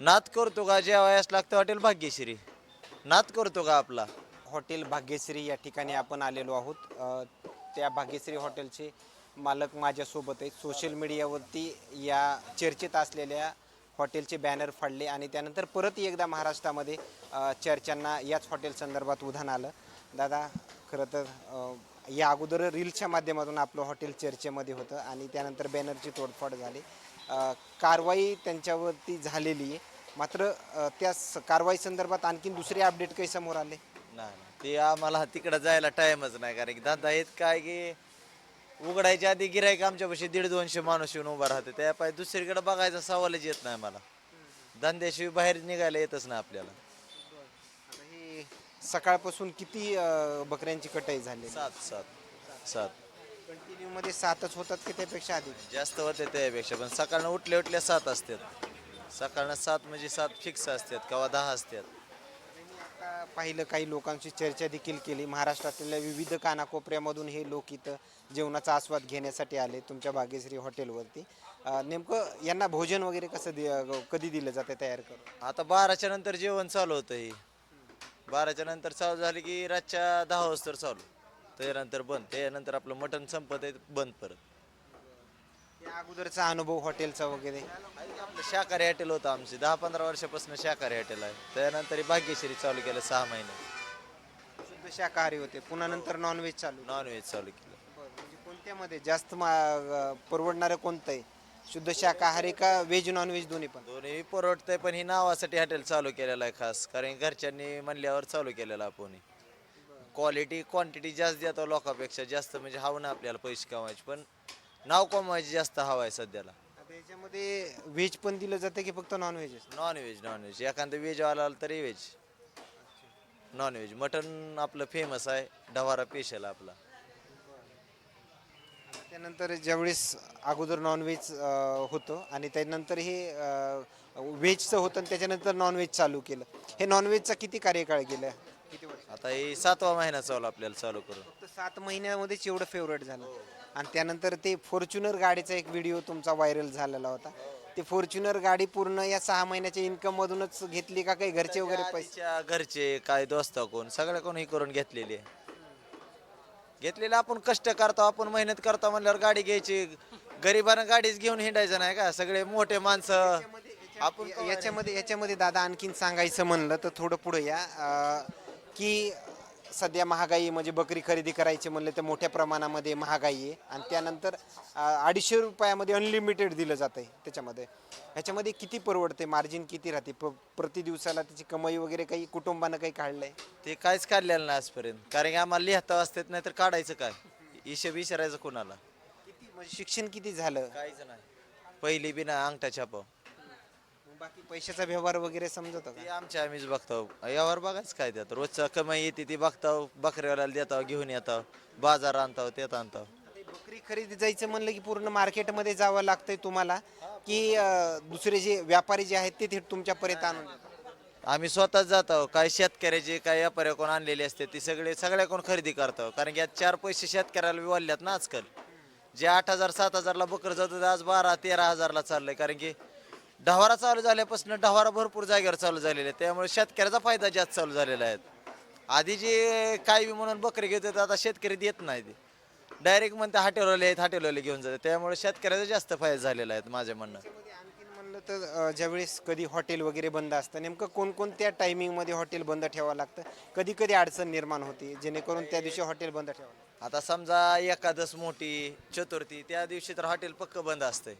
नात करतो का? जेवायस लागतं हॉटेल भाग्यश्री. नात करतो का आपला? हॉटेल भाग्यश्री या ठिकाणी आपण आलेलो आहोत. अ, त्या भाग्यश्री हॉटेलचे मालक माझ्यासोबत आहेत. सोशल मीडियावरती या चर्चेत असलेल्या हॉटेलचे बॅनर फाडले आणि त्यानंतर परत एकदा महाराष्ट्रामध्ये अ, चर्चांना याच हॉटेल संदर्भात उधाण आलं. दादा खरं तर अ, या अगोदर रील्सच्या माध्यमातून आपलं हॉटेल चर्चेमध्ये होतं आणि त्यानंतर बॅनरची तोडफोड झाली. अ, कारवाई त्यांच्यावरती झालेली आहे. मात्र अ, त्या स- कारवाई संदर्भात आणखीन दुसरे अपडेट काही समोर आले? नाही नाही. ते आम्हाला तिकडं जायला टाइमच नाही कारण की धंदा येत काय की उघडायच्या आधी गिरायक आमच्यापाशी दीड दोनशे माणूस येऊन उभा राहते त्या पाय दुसरीकडे बघायचा सवालच येत नाही मला धंद्याशिवाय बाहेर निघायला येतच नाही आपल्याला. सकाळपासून किती अ, बकऱ्यांची कटाई झाली सात सात सात. कंटिन्यू मध्ये सातच होतात की त्यापेक्षा अधिक? जास्त होते त्यापेक्षा पण सकाळनं उठल्या उठल्या सात असतात. सकाळनं सात म्हणजे सात फिक्स असतात किंवा दहा असतात. आता पाहिलं काही लोकांशी चर्चा देखील केली. महाराष्ट्रातल्या विविध कानाकोपऱ्यामधून हे लोक इथं जेवणाचा आस्वाद घेण्यासाठी आले तुमच्या भाग्यश्री हॉटेलवरती. अ, नेमकं यांना भोजन वगैरे कसं दि अ, कधी दिलं जाते तयार करून? आता बाराच्या नंतर जेवण चालू होतं हे. बाराच्या नंतर चालू झालं की रातच्या दहा वाजता चालू. त्यानंतर बंद त्यानंतर आपलं मटण संपत आहे बंद परत. या अगोदरचा अनुभव हॉटेलचा वगैरे? आपलं शाकाहारी हॉटेल होतं आमचे. दहा पंधरा वर्षापासून शाकाहारी हॉटेल आहे. त्यानंतर हे भाग्यश्री चालू केलं सहा महिने. शुद्ध शाकाहारी होते. पुन्हा नंतर नॉनव्हेज चालू. नॉनव्हेज चालू केलं. म्हणजे कोणत्यामध्ये? जास्त मा- परवडणारं कोणतं आहे? शुद्ध शाकाहारी का व्हेज नॉनव्हेज दोन्ही पण? दोन्ही परवडतंय पण ही नावासाठी हॉटेल चालू केलेलं आहे खास. कारण घरच्यांनी म्हणल्यावर चालू केलेलं आपण. क्वालिटी क्वांटिटी जास्त देतो लोकांपेक्षा. जास्त म्हणजे हवं ना आपल्याला पैसे कमवायचे. पण नाव कमवायचे जास्त हवं आहे सध्याला. आता याच्यामध्ये व्हेज पण दिलं जातं की फक्त नॉनव्हेज नॉनव्हेज नॉनव्हेज एखादं व्हेज आला तरी व्हेज नॉनव्हेज मटन आपलं फेमस आहे. ढवारा स्पेशल आपला. त्यानंतर ज्यावेळेस अगोदर नॉनव्हेज होतं आणि त्यानंतर हे व्हेजचं होतं आणि त्याच्यानंतर नॉनव्हेज चालू केलं. हे नॉनव्हेजचा किती कार्यकाळ गेला? किती वर्ष? आता हे सातवा महिना चालू आपल्याला चालू करून. फक्त सात महिन्यामध्येच एवढं फेवरेट झालं. आणि त्यानंतर ते फॉर्च्युनर गाडीचा एक व्हिडिओ तुमचा व्हायरल झालेला होता. ते फॉर्च्युनर गाडी पूर्ण या सहा महिन्याच्या इन्कम मधूनच घेतली का काही घरचे वगैरे पैसे? घरचे काय दोस्त कोण सगळ्या कोण हे करून घेतलेले घेतलेलं आपण कष्ट करतो आपण मेहनत करतो म्हणल्यावर गाडी घ्यायची. गरिबांना गाडीच घेऊन हिंडायचं नाही का? सगळे मोठे माणसं. आपण या- याच्यामध्ये याच्यामध्ये दादा आणखीन सांगायचं म्हणलं तर थोडं पुढे या. अं, की सध्या महागाई म्हणजे बकरी खरेदी करायची म्हणलं तर मोठ्या प्रमाणामध्ये महागाई आहे. आणि त्यानंतर अं, अडीचशे रुपयामध्ये अनलिमिटेड दिलं जातं आहे त्याच्यामध्ये. ह्याच्यामध्ये किती परवडते? मार्जिन किती राहते? प प्रति दिवसाला त्याची कमाई वगैरे काही कुटुंबानं काही काढलंय? ते काहीच काढलेलं नाही आजपर्यंत. कारण की आम्हाला लिहिता वाचतात नाही तर काढायचं काय? हिशेब विचारायचं कोणाला. किती म्हणजे शिक्षण किती झालं? काहीच नाही. पहिली बी ना अंगठा मग बाकी पैशाचा व्यवहार वगैरे समजतो ते का आमच्या आम्हीच बघतो. यावर बघाच काय त्यात? रोजचा कमाई येते ती बघताव बकऱ्यावाल्याला देताव घेऊन येताव बाजार आता हे बकरी खरेदी जायचं म्हणलं की पूर्ण मार्केटमध्ये जावं लागतंय तुम्हाला की अं, दुसरे जे व्यापारी जे आहेत ते थेट तुमच्यापर्यंत आणून देतात? आम्ही स्वतःच जातो. काय शेतकऱ्याचे काय व्यापारी कोण आणलेले असते ती सगळे सगळ्या कोण खरेदी करतो. कारण की आज चार पैसे शेतकऱ्याला विवाल्यात ना आजकाल. जे आठ हजार सात हजारला बकर जात होते, आज बारा तेरा हजारला चाललंय. कारण की ढवारा चालू झाल्यापासून ढवारा भरपूर जागेवर चालू झालेले आहे त्यामुळे शेतकऱ्याचा फायदा जास्त चालू झालेला आहे. आधी जे काय बी म्हणून बकरी घेत होते आता शेतकरी देत नाही ते डायरेक्ट म्हणते हाटेलवाले आहेत हाटेलवाले घेऊन जाते त्यामुळे शेतकऱ्याचा जास्त फायदा झालेला आहे माझ्या म्हणणं. त्याच्यामध्ये आणखीन म्हणलं तर अं, ज्यावेळेस कधी हॉटेल वगैरे बंद असतं नेमकं कोणकोणत्या टायमिंगमध्ये हॉटेल बंद ठेवावं लागतं? कधी कधी अडचण निर्माण होते जेणेकरून त्या दिवशी हॉटेल बंद ठेवावं लागतं. आता समजा एकादश मोठी चतुर्थी त्या दिवशी तर हॉटेल पक्क बंद असतंय.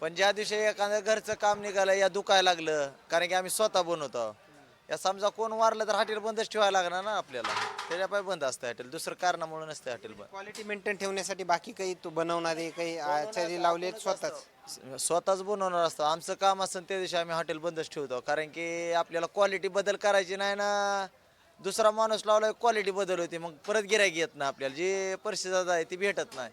पण ज्या दिवशी एखादं घरचं काम निघालं या दुखायला लागलं कारण की आम्ही स्वतः बनवतो. या समजा कोण वारलं तर हॉटेल बंदच ठेवायला लागणार ना आपल्याला. त्याच्यापाय बंद असतं हॉटेल दुसरं कारणामुळे नसतं हॉटेल बंद. क्वालिटी मेंटेन ठेवण्यासाठी बाकी काही तो बनवणारे काही आचार्य लावले आहेत स्वतःच. स्वतःच बनवणार असतं. आमचं काम असेल त्या दिवशी आम्ही हॉटेल बंदच ठेवतो. कारण की आपल्याला क्वालिटी बदल करायची नाही ना. दुसरा माणूस लावला क्वालिटी बदल होती. मग परत गिरायक येत नाही आपल्याला. जे परिस्थिती आहे ती भेटत नाही.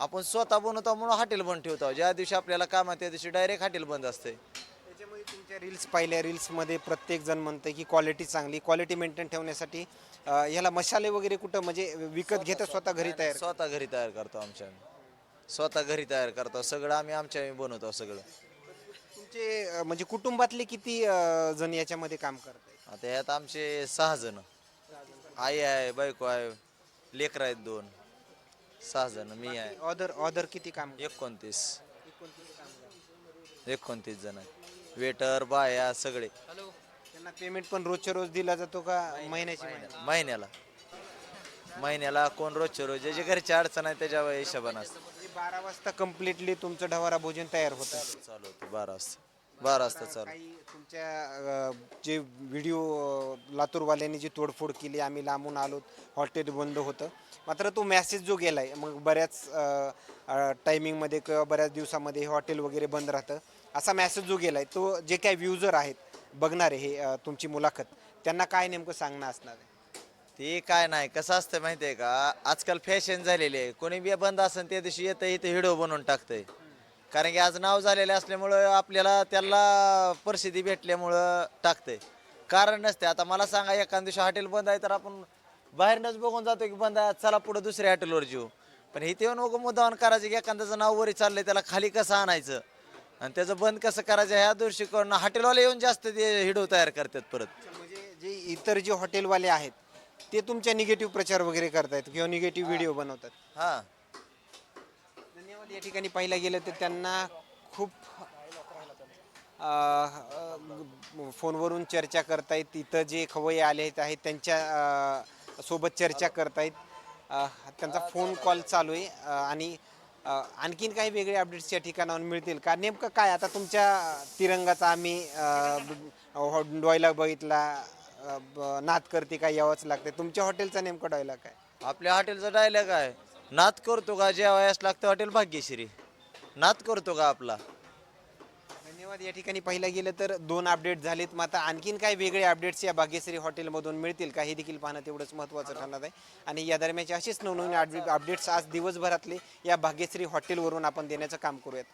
आपण स्वतः बनवतो म्हणून हॉटेल बंद ठेवतो. ज्या दिवशी आपल्याला काम आहे त्या दिवशी डायरेक्ट हॉटेल बंद असते तुमच्या रील्स पाहिल्या रील्समध्ये प्रत्येक जण म्हणतं की क्वालिटी चांगली क्वालिटी मेंटेन ठेवण्यासाठी अं, ह्याला मसाले वगैरे कुठं म्हणजे विकत घेता स्वतः घरी तयार स्वतः घरी तयार करतो आमच्या आम्ही. स्वतः घरी तयार करतो. सगळं आम्ही आमच्या आम्ही बनवतो सगळं. तुमचे अं, म्हणजे कुटुंबातले किती अं, जण याच्यामध्ये काम करतात आता यात आमचे सहा जण. आई आहे बायको आहे लेकर आहेत दोन. सहा जण मी आहे. ऑदर ऑदर किती काम एकोणतीस. एकोणतीस जण आहेत. वेटर बाया सगळे. त्यांना पेमेंट पण रोजच्या रोज दिला जातो का महिन्याची महिना? महिन्याला. महिन्याला कोण रोजच्या रोज ज्याची घरची अडचण आहे त्याच्या हिशोबानं असतं. बारा वाजता कम्प्लिटली तुमचं ढवारा भोजन तयार होतं. चालू होतं. बारा वाजता. बारा वाजता चालू. काही तुमच्या अं, जे व्हिडिओ अं, लातूरवाल्यांनी जी तोडफोड केली आम्ही लांबून आलो हॉटेल बंद होतं. मात्र तो मेसेज जो गेलाय मग बऱ्याच टायमिंगमध्ये किंवा बऱ्याच दिवसामध्ये हे हॉटेल वगैरे बंद राहतं. असा मेसेज जो गेला आहे तो जे काही व्ह्युजर आहेत बघणारे हे तुमची मुलाखत त्यांना काय नेमकं सांगणं असणार आहे? ते काय नाही कसं असतं माहिती आहे का? आजकाल फॅशन झालेली आहे. कोणी बी बंद असेल त्या दिवशी येतं इथे हिडो बनवून टाकतंय. कारण की आज नाव झालेलं असल्यामुळं आपल्याला त्याला प्रसिद्धी भेटल्यामुळं टाकतंय. कारण नसते आता मला सांगा एखाद दिवशी हॉटेल बंद आहे तर आपण बाहेरनंच बघून जातो की बंद आहे चला पुढे दुसऱ्या हॉटेलवर जेऊ. पण इथे येऊन उगं मुद्दावून करायचं की एखाद्याचं नाव वरी चाललंय त्याला खाली कसं आणायचं? आणि त्याचं बंद कसं करायचं ह्या दृष्टिकोन हॉटेलवाले येऊन जास्त ते व्हिडिओ तयार करतात परत. म्हणजे जे इतर जे हॉटेलवाले आहेत ते तुमच्या निगेटिव्ह प्रचार वगैरे करतायत किंवा निगेटिव्ह व्हिडिओ बनवतात? हां. धन्यवाद. या ठिकाणी पाहिलं गेलं तर त्यांना खूप अ, अ, फोनवरून चर्चा करतायत. तिथं जे खवय्ये आले आहेत त्यांच्या अ, सोबत चर्चा करतायत. अ, त्यांचा फोन कॉल चालू आहे. अ, आणि अ, आणखीन काही वेगळे अपडेट्स या ठिकाणावर मिळतील का? नेमकं काय? आता तुमच्या तिरंगाचा आम्ही अ, ब- हो- डॉयला बघितला अ, ब- नाद करते काय यावंच लागते तुमच्या हॉटेलचा नेमका डॉयला काय? आपल्या हॉटेलचा डायलॉग आहे नात करतो का? जेवायस लागतं हॉटेल भाग्यश्री. नात करतो का आपला? धन्यवाद. या ठिकाणी पाहिलं गेलं तर दोन अपडेट झालेत. मात्र आणखीन काही वेगळे अपडेट्स या भाग्यश्री हॉटेलमधून मिळतील? का हे देखील पाहणं तेवढंच महत्त्वाचं ठरणार आहे. आणि या दरम्यानचे असेच नवनवीन अपडेट्स आज दिवसभरातले या भाग्यश्री हॉटेलवरून आपण देण्याचं काम करूयात.